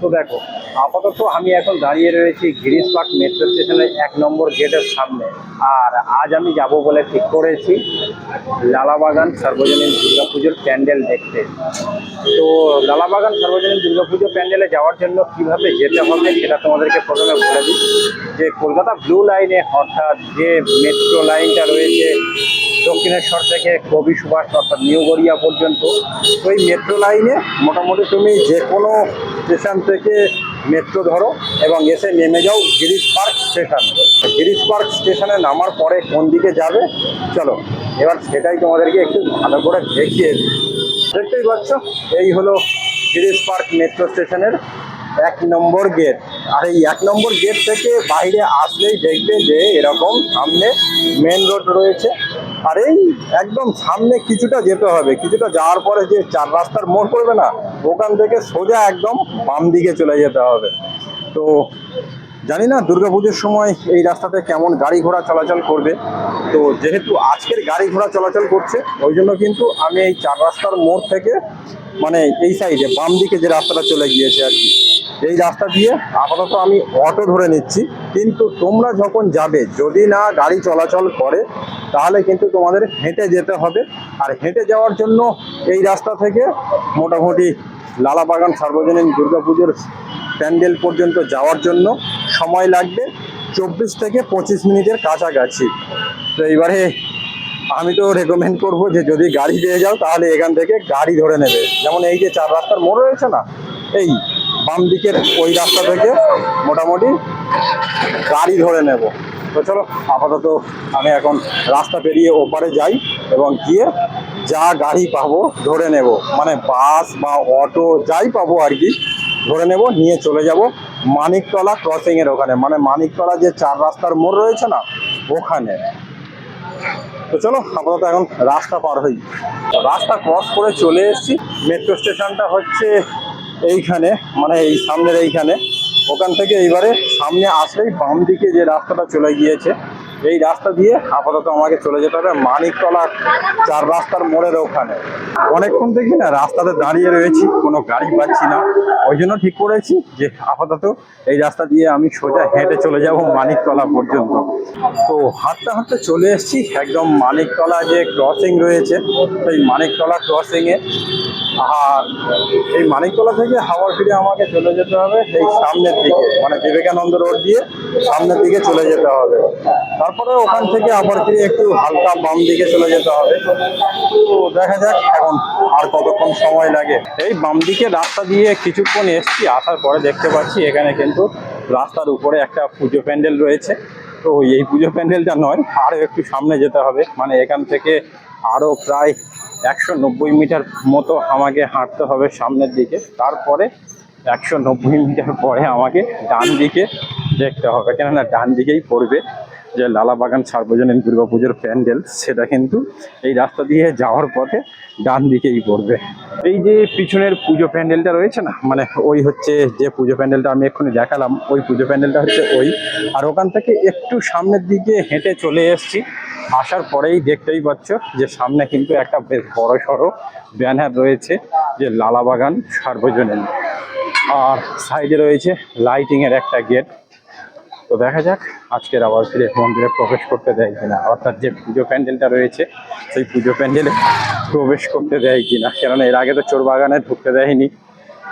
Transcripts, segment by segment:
তো দেখো, আপাতত আমি এখন দাঁড়িয়ে রয়েছি গিরিশ পার্ক মেট্রো স্টেশনের এক নম্বর গেটের সামনে। আর আজ আমি যাব বলে ঠিক করেছি, লালাবাগান সার্বজনীন দুর্গাপুজোর প্যান্ডেল দেখতে। তো লালাবাগান সার্বজনীন দুর্গাপুজো প্যান্ডেলে যাওয়ার জন্য কীভাবে যেতে হবে সেটা তোমাদেরকে প্রথমে বলে দিই। যে কলকাতা ব্লু লাইনে অর্থাৎ যে মেট্রো লাইনটা রয়েছে দক্ষিণেশ্বর থেকে কবি সুভাষ অর্থাৎ নিউ গড়িয়া পর্যন্ত ওই মেট্রো লাইনে মোটামুটি তুমি যে কোনো স্টেশন থেকে মেট্রো ধরো এবং এসে নেমে যাও Girish Park station Girish Park স্টেশনে নামার পরে কোন দিকে যাবে? চলো, এবার সেটাই তোমাদেরকে একটু ভালো করে দেখিয়ে। দেখতেই পাচ্ছ, এই হলো গিরিশ পার্ক মেট্রো স্টেশনের এক নম্বর গেট আর এই এক নম্বর গেট থেকে বাইরে আসলেই দেখবে যে এরকম সামনে মেন রোড রয়েছে। আর এই একদম সামনে কিছুটা যেতে হবে, কিছুটা যাওয়ার পরে যে চার রাস্তার মোড় করবে না, ওখান থেকে সোজা একদম বাম দিকে চলে যেতে হবে। তো জানি না দুর্গাপুজোর সময় এই রাস্তাতে কেমন গাড়ি ঘোড়া চলাচল করবে। তো যেহেতু আজকের গাড়ি ঘোড়া চলাচল করছে, ওই জন্য কিন্তু আমি এই চার রাস্তার মোড় থেকে মানে এই সাইডে বাম দিকে যে রাস্তাটা চলে গিয়েছে আর কি। এই রাস্তা দিয়ে আপাতত আমি অটো ধরে নিচ্ছি। কিন্তু তোমরা যখন যাবে, যদি না গাড়ি চলাচল করে, তাহলে কিন্তু তোমাদের হেঁটে যেতে হবে। আর হেঁটে যাওয়ার জন্য এই রাস্তা থেকে মোটামুটি লালাবাগান সার্বজনীন দুর্গাপুজোর প্যান্ডেল পর্যন্ত যাওয়ার জন্য সময় লাগবে। চব্বিশ থেকে পঁচিশ মিনিটের কাছাকাছি। তো এইবারে আমি তো রেকমেন্ড করব যে যদি গাড়ি পেয়ে যাও, তাহলে এখান থেকে গাড়ি ধরে নেবে। যেমন এই যে চার রাস্তার মোড় রয়েছে না, এই বাম দিকের ওই রাস্তা থেকে মোটামুটি গাড়ি ধরে নেব। তো চলো, আপাতত আমি এখন রাস্তা পেরিয়ে ওপারে যাই এবং গিয়ে যা গাড়ি পাবো ধরে নেব। মানে বাস বা অটো যাই পাবো আর কি, ধরে নেব, নিয়ে চলে যাব মানিকতলা ক্রসিংয়ের ওখানে। মানে মানিকতলা যে চার রাস্তার মোড় রয়েছে না, ওখানে। তো চলো, আপাতত এখন রাস্তা পার হই। রাস্তা ক্রস করে চলে এসেছি। মেট্রো স্টেশনটা হচ্ছে এইখানে মানে এই সামনের এইখানে। ওখান থেকে এইবারে সামনে আসলেই বাম দিকে যে রাস্তাটা চলে গিয়েছে এই রাস্তা দিয়ে আপাতত আমাকে চলে যেতে হবে মানিকতলা চার রাস্তার মোড়ের ওখানে। অনেকক্ষণ থেকে না রাস্তাতে দাঁড়িয়ে রয়েছি, কোনো গাড়ি পাচ্ছি না। ওই জন্য ঠিক করেছি যে আপাতত এই রাস্তা দিয়ে আমি সোজা হেঁটে চলে যাব মানিকতলা পর্যন্ত। তো হাঁটতে হাঁটতে চলে এসেছি, একদম মানিকতলা যে ক্রসিং রয়েছে, সেই মানিকতলা ক্রসিংয়ে আর এই মানিকতলা থেকে হাওড়া ফিরে আমাকে চলে যেতে হবে এই সামনের দিকে মানে বিবেকানন্দ রোড দিয়ে সামনের দিকে চলে যেতে হবে। তারপরে ওখান থেকে আবার ফিরে একটু হালকা বাম দিকে চলে যেতে হবে। তো দেখা যাক এখন আর কতক্ষণ সময় লাগে। এই বাম দিকে রাস্তা দিয়ে কিছুক্ষণ এসছি, আসার পরে দেখতে পাচ্ছি এখানে কিন্তু রাস্তার উপরে একটা পুজো প্যান্ডেল রয়েছে। তো এই পুজো প্যান্ডেলটা নয় আরও একটু সামনে যেতে হবে। মানে এখান থেকে আরও প্রায় একশো নব্বই মিটার মতো আমাকে হাঁটতে হবে সামনের দিকে। তারপরে একশো নব্বই মিটার পরে আমাকে ডান দিকে দেখতে হবে। কেননা ডান দিকেই পড়বে। যে লালা লালাবাগান সার্বজনীন দুর্গাপুজোর প্যান্ডেল, সেটা কিন্তু এই রাস্তা দিয়ে যাওয়ার পথে ডান দিকেই পড়বে। এই যে পিছনের পুজো প্যান্ডেলটা রয়েছে না মানে ওই হচ্ছে যে পুজো প্যান্ডেলটা আমি এক্ষুনি দেখালাম, ওই পুজো প্যান্ডেলটা হচ্ছে ওই। আর ওখান থেকে একটু সামনের দিকে হেঁটে চলে এসেছি, আসার পরেই দেখতেই পাচ্ছ যে সামনে কিন্তু একটা বেশ বড় সড়ো ব্যানার রয়েছে যে লালাবাগান সার্বজনীন। আর সাইডে রয়েছে লাইটিংয়ের একটা গেট তো দেখা যাক আজকের আবার ফিরে মন্দিরে প্রবেশ করতে দেয় কিনা। অর্থাৎ যে পুজো প্যান্ডেলটা রয়েছে, সেই পুজো প্যান্ডেলে প্রবেশ করতে দেয় কিনা। কেননা এর আগে তো চোর বাগানে ঢুকতে দেয়নি।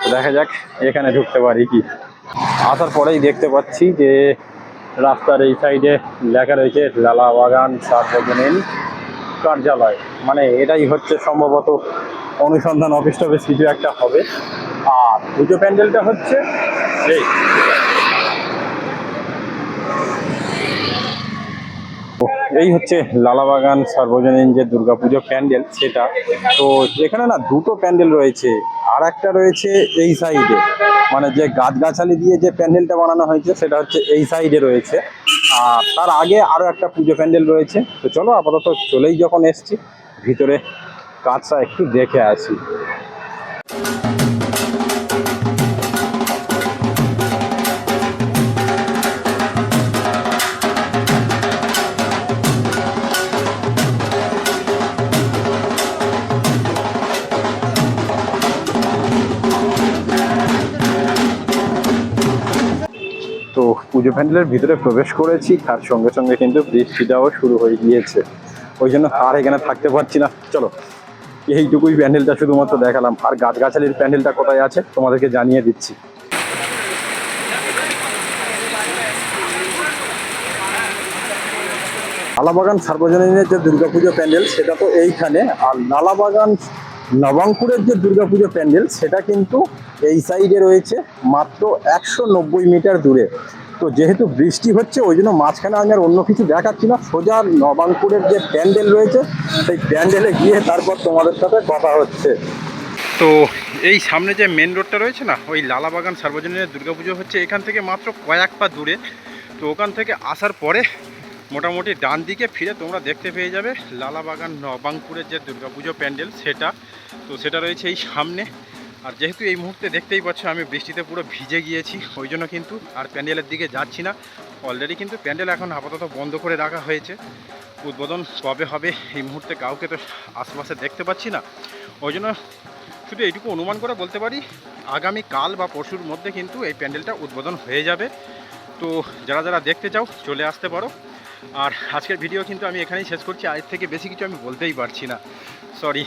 তো দেখা যাক এখানে ঢুকতে পারি কি। আসার পরেই দেখতে পাচ্ছি যে রাস্তার এই সাইডে লেখা রয়েছে, লালা বাগান সার্বজনীন কার্যালয়। মানে এটাই হচ্ছে সম্ভবত অনুসন্ধান অফিস টফিস কিছু একটা হবে। আর পুজো প্যান্ডেলটা হচ্ছে এই এই হচ্ছে লালাবাগান সার্বজনীন যে দুর্গাপুজো প্যান্ডেল, সেটা। তো এখানে না দুটো প্যান্ডেল রয়েছে। আর একটা রয়েছে এই সাইডে। মানে যে গাছগাছালি দিয়ে যে প্যান্ডেলটা বানানো হয়েছে, সেটা হচ্ছে এই সাইডে রয়েছে। আর তার আগে আরও একটা পুজো প্যান্ডেল রয়েছে। তো চলো আপাতত চলেই যখন এসছি, ভিতরে কাজটা একটু দেখে আসি। পুজো প্যান্ডেলের ভিতরে প্রবেশ করেছি, তার সঙ্গে সঙ্গে কিন্তু বৃষ্টিটাও শুরু হয়ে গিয়েছে। ওই জন্য আর এখানে থাকতে পারছি না। চলো, এইটুকুই প্যান্ডেলটা শুধুমাত্র দেখালাম। আর গাছগাছালির প্যান্ডেলটা কোথায় আছে, তোমাদেরকে জানিয়ে দিচ্ছি। লালাবাগান সার্বজনীনের যে দুর্গাপুজো প্যান্ডেল, সেটা তো এইখানে। আর লালাবাগান নবাঙ্কুরের যে দুর্গাপুজো প্যান্ডেল, সেটা কিন্তু এই সাইডে রয়েছে মাত্র একশো নব্বই মিটার দূরে। তো যেহেতু বৃষ্টি হচ্ছে, ওই জন্য মাঝখানে আমি আর অন্য কিছু দেখাচ্ছি না। সোজা নবাঙ্কুরের যে প্যান্ডেল রয়েছে, সেই প্যান্ডেলে গিয়ে তারপর তোমাদের সাথে কথা হচ্ছে। তো এই সামনে যে মেন রোডটা রয়েছে না, ওই লালাবাগান সার্বজনীনের দুর্গাপুজো হচ্ছে, এখান থেকে মাত্র কয়েক পা দূরে। তো ওখান থেকে আসার পরে মোটামুটি ডান দিকে ফিরে তোমরা দেখতে পেয়ে যাবে লালাবাগান নবাঙ্কুরের যে দুর্গাপুজো প্যান্ডেল, সেটা। তো সেটা রয়েছে এই সামনে। আর যেহেতু এই মুহূর্তে দেখতেই পাচ্ছ আমি বৃষ্টিতে পুরো ভিজে গিয়েছি, ওই জন্য কিন্তু আর প্যান্ডেলের দিকে যাচ্ছি না। অলরেডি কিন্তু প্যান্ডেল এখন আপাতত বন্ধ করে রাখা হয়েছে। উদ্বোধন কবে হবে এই মুহূর্তে কাউকে তো আশেপাশে দেখতে পাচ্ছি না। ওই জন্য শুধু এইটুকু অনুমান করে বলতে পারি, আগামী কাল বা পরশুর মধ্যে কিন্তু এই প্যান্ডেলটা উদ্বোধন হয়ে যাবে। তো যারা যারা দেখতে চাও, চলে আসতে পারো। আর আজকের ভিডিও কিন্তু আমি এখানেই শেষ করছি। আজ থেকে বেশি কিছু আমি বলতেই পারছি না। সরি